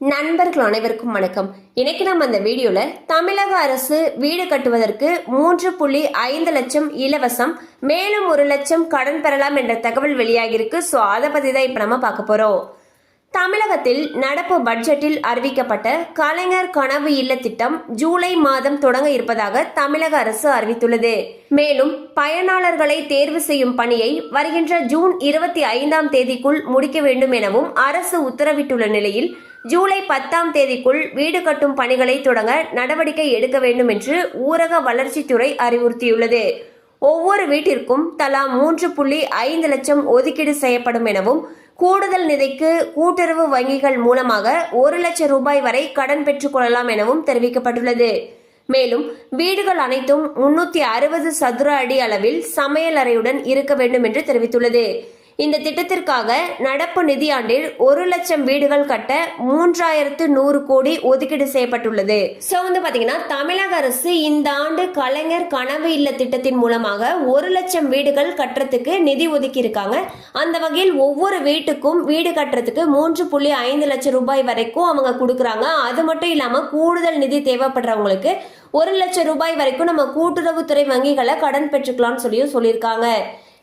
நண்பர்கள் அனைவருக்கும் வணக்கம். இன்னைக்கு நம்ம அந்த வீடியோல தமிழக அரசு வீடு கட்டுவதற்கு மூன்று புள்ளி ஐந்து லட்சம் இலவசம் மேலும் ஒரு லட்சம் கடன் பெறலாம் என்ற தகவல் வெளியாகிருக்கு ஸோ அதை பத்தி தான் இப்போ நம்ம பார்க்க போறோம். தமிழகத்தில் நடப்பு பட்ஜெட்டில் அறிவிக்கப்பட்ட கலைஞர் கனவு இல்ல திட்டம் ஜூலை மாதம் தொடங்க இருப்பதாக தமிழக அரசு அறிவித்துள்ளது. மேலும் பயனாளர்களை தேர்வு செய்யும் பணியை வருகின்ற ஜூன் இருபத்தி ஐந்தாம் தேதிக்குள் முடிக்க வேண்டும் எனவும் அரசு உத்தரவிட்டுள்ள நிலையில் ஜூலை பத்தாம் தேதிக்குள் வீடு கட்டும் பணிகளை தொடங்க நடவடிக்கை எடுக்க வேண்டும் என்று ஊரக வளர்ச்சித்துறை அறிவுறுத்தியுள்ளது. ஒவ்வொரு வீட்டிற்கும் தலா மூன்று புள்ளி ஐந்து லட்சம் ஒதுக்கீடு செய்யப்படும் எனவும் கூடுதல் நிதிக்கு கூட்டுறவு வங்கிகள் மூலமாக ஒரு லட்சம் ரூபாய் வரை கடன் பெற்றுக்கொள்ளலாம் எனவும் தெரிவிக்கப்பட்டுள்ளது. மேலும் வீடுகள் அனைத்தும் முன்னூத்தி அறுபது சதுர அடி அளவில் சமையல் அறையுடன் இருக்க வேண்டும் என்று தெரிவித்துள்ளது. இந்த திட்டத்திற்காக நடப்பு நிதியாண்டில் ஒரு லட்சம் வீடுகள் கட்ட மூன்றாயிரத்து நூறு கோடி ஒதுக்கீடு செய்யப்பட்டுள்ளது. ஸோ வந்து பாத்தீங்கன்னா தமிழக அரசு இந்த ஆண்டு கலைஞர் கனவு இல்ல திட்டத்தின் மூலமாக ஒரு லட்சம் வீடுகள் கட்டுறதுக்கு நிதி ஒதுக்கி இருக்காங்க. அந்த வகையில் ஒவ்வொரு வீட்டுக்கும் வீடு கட்டுறதுக்கு மூன்று புள்ளி ஐந்து லட்சம் ரூபாய் வரைக்கும் அவங்க கொடுக்குறாங்க. அது மட்டும் இல்லாம கூடுதல் நிதி தேவைப்படுறவங்களுக்கு ஒரு லட்சம் ரூபாய் வரைக்கும் நம்ம கூட்டுறவுத்துறை வங்கிகளை கடன் பெற்றுக்கலாம்னு சொல்லியும் சொல்லியிருக்காங்க.